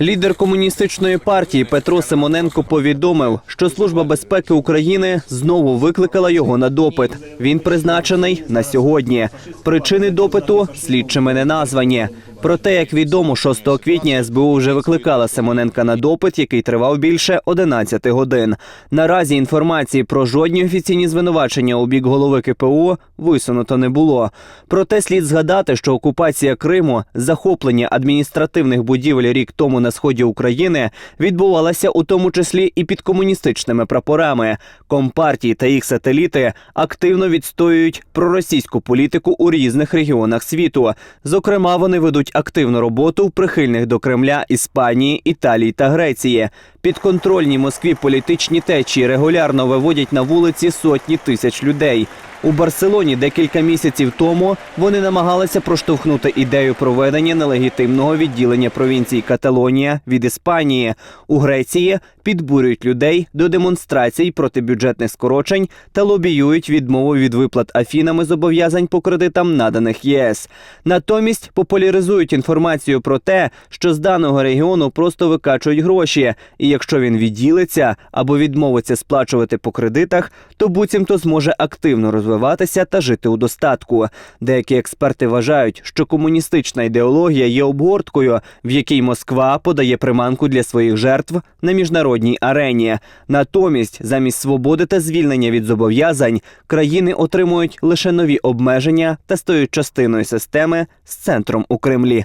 Лідер комуністичної партії Петро Симоненко повідомив, що Служба безпеки України знову викликала його на допит. Він призначений на сьогодні. Причини допиту слідчими не названі. Проте, як відомо, 6 квітня СБУ вже викликала Симоненка на допит, який тривав більше 11 годин. Наразі інформації про жодні офіційні звинувачення у бік голови КПУ висунуто не було. Проте слід згадати, що окупація Криму, захоплення адміністративних будівель рік тому на сході України відбувалася у тому числі і під комуністичними прапорами. Компартії та їх сателіти активно відстоюють проросійську політику у різних регіонах світу. Зокрема, вони ведуть активну роботу в прихильних до Кремля Іспанії, Італії та Греції. Підконтрольні Москві політичні течії регулярно виводять на вулиці сотні тисяч людей. У Барселоні декілька місяців тому вони намагалися проштовхнути ідею проведення нелегітимного відділення провінції Каталонія від Іспанії. У Греції підбурюють людей до демонстрацій проти бюджетних скорочень та лобіюють відмову від виплат Афінами зобов'язань по кредитам, наданих ЄС. Натомість популяризують інформацію про те, що з даного регіону просто викачують гроші, і якщо він відділиться або відмовиться сплачувати по кредитах, то буцімто зможе активно розвиватися та жити у достатку. Деякі експерти вважають, що комуністична ідеологія є обгорткою, в якій Москва подає приманку для своїх жертв на міжнародній арені. Натомість, замість свободи та звільнення від зобов'язань, країни отримують лише нові обмеження та стають частиною системи з центром у Кремлі.